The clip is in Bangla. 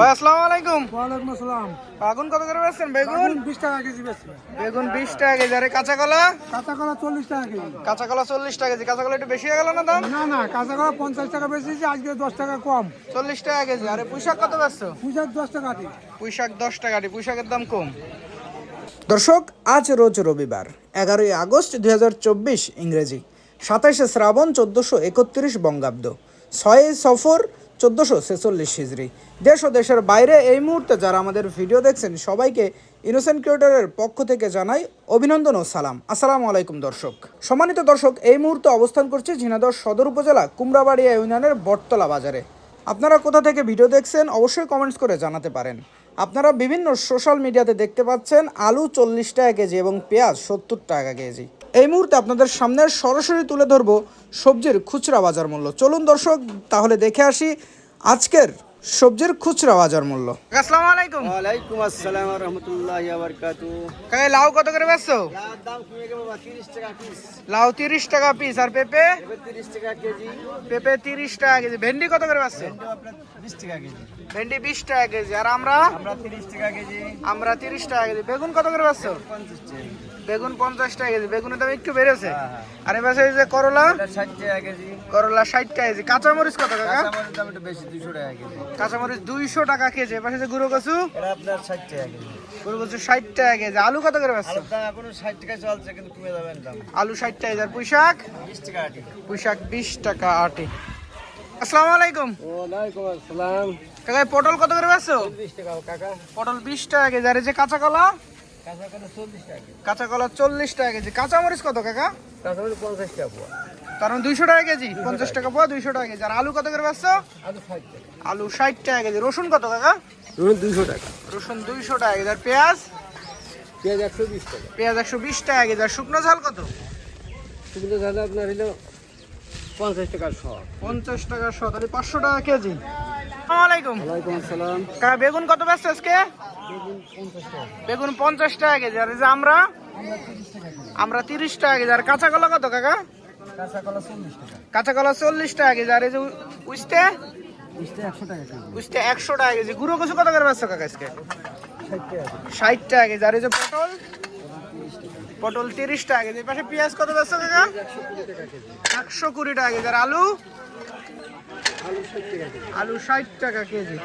ভাই আসসালামু আলাইকুম। ওয়ালাইকুম আসসালাম। আগুন কত করে বেচছেন বেগুন? বেগুন বিশ টাকা কেজি বেগুন বিশ টাকা কেজি। আরে কাঁচা কলা কাঁচা কলা চল্লিশ টাকা কেজি। কাঁচা কলা চল্লিশ টাকা কেজি। কাঁচা কলা একটু বেশি হয়ে গেল না দাম? না না কাঁচা কলা পঞ্চাশ টাকা বেশি আজকে দশ টাকা কম। চল্লিশ টাকা কেজি। আরে পুঁইশাক কত বেচছো? পূজার দশ টাকা পুঁইশাক টাকা পুঁইশাকের দাম কম। দর্শক আজ রোজ রবিবার এগারোই আগস্ট দুই হাজার চব্বিশ ইংরেজি। সাতাইশে শ্রাবণ চোদ্দোশো একত্রিশ বঙ্গাব্দ। ছয় সফর চোদ্দোশো ছেচল্লিশ হিজড়ি। দেশ ও দেশের বাইরে এই মুহূর্তে যারা আমাদের ভিডিও দেখছেন, সবাইকে ইনোসেন্ট ক্রিয়েটরের পক্ষ থেকে জানাই অভিনন্দন ও সালাম। আসসালামু আলাইকুম, দর্শক। সম্মানিত দর্শক, এই মুহূর্তে অবস্থান করছে ঝিনাদহ সদর উপজেলা কুমড়াবাড়িয়া ইউনিয়নের বটতলা বাজারে। আপনারা কোথা থেকে ভিডিও দেখছেন, অবশ্যই কমেন্টস করে জানাতে পারেন। আপনারা বিভিন্ন সোশ্যাল মিডিয়াতে দেখতে পাচ্ছেন, আলু চল্লিশ টাকা কেজি এবং পেঁয়াজ সত্তর টাকা কেজি। এই মুহূর্তে আপনাদের সামনে সরাসরি তুলে ধরবো সবজির খুচরা বাজার মূল্য। চলুন দর্শক তাহলে দেখে আসি আজকের সবজির খুচরা বাজার মূল্য। আসসালামু আলাইকুম। ওয়ালাইকুম আসসালাম রহমতুল্লাহ বারকাতু। কাকা লাউ কত করে বেচছো? দাম কমে গেল তিরিশ টাকা পিস লাউ তিরিশ টাকা পিস আর পেঁপে? তিরিশ টাকা কেজি। পেঁপে তিরিশ টাকা কেজি। ভেন্ডি কত করে বেচছো? আপনার বিশ টাকা কেজি। ভেন্ডি বিশ টাকা কেজি। আর আমরা? আমরা তিরিশ টাকা কেজি। আমরা তিরিশ টাকা কেজি। বেগুন কত করে বেচছো? পঞ্চাশ টাকা বেগুন পঞ্চাশ টাকা কেজি বেগুনের দাম একটু বেড়েছে। হ্যাঁ, হ্যাঁ। আর এবার এই যে করলা ষাট টাকা কেজি। করলা ষাট টাকা কেজি। কাঁচামরিচ কত কাকা? কাঁচামরিচ দাম একটু বেশি দুশো টাকা কেজি। কাঁচামরিচ দুইশো টাকা কেজি। এবার যে গুঁড়ো কচু এটা আপনার ষাট টাকা কেজি। গুঁড়ো কচু ষাট টাকা কেজি। আলু কত করে বেচছো? আলুর ষাট টাকা চলছে কিন্তু কমে যাবেন দাম। আলু ষাট টাকা কেজি। বিশ টাকা আটি। পুঁইশাক বিশ টাকা আটি। আসসালামু আলাইকুম। ওয়ালাইকুম আসসালাম। কাকা পটল কত করে বেচছো? বিশ টাকা কাকা। পটল বিশ টাকা কেজি। আর এই যে কাঁচা কলা কাঁচা কাঁচা চল্লিশ টাকা কেজি। কাঁচা কলা চল্লিশ টাকা কেজি। কাঁচামরিচ কত কাকা? কাঁচামরিচ পঞ্চাশ টাকা পোয়া। তার মানে দুইশো টাকা কেজি? পঞ্চাশ টাকা পোয়া দুইশো টাকা কেজি। আর আলু কত করে বেচছো আলু ষাট টাকা। কেজি। রসুন কত কাকা? দুশো টাকা। রসুন দুইশো টাকা কেজি। আর পেঁয়াজ? পেঁয়াজ একশো বিশ টাকা। পেঁয়াজ একশো বিশ টাকা কেজি। আর শুকনো ঝাল কত? শুকনো ঝাল আপনার হলো পঞ্চাশ টাকা শ পঞ্চাশ টাকা শো তাহলে পাঁচশো টাকা কেজি। কাকা বেগুন কত ব্যস্ত আজকে বেগুন পঞ্চাশ টাকা কেজি আর যে আমরা আমরা তিরিশ টাকা কেজি আর কাঁচা কলা কত কাকা কাঁচা কলা চল্লিশ টাকা কেজি আর এই যে উস্তে একশো টাকা কেজি উস্তে একশো টাকা কেজি গুঁড়ো কচু কত করে ব্যস্ত কাকা আজকে ষাট টাকা ষাট কেজি আর এই যে পটল পটল তিরিশ টাকা কেজি পাশে পেঁয়াজ কত ব্যস্ত কাকা একশো কুড়ি টাকা কেজি আর আলু আলু ষাট টাকা কেজি।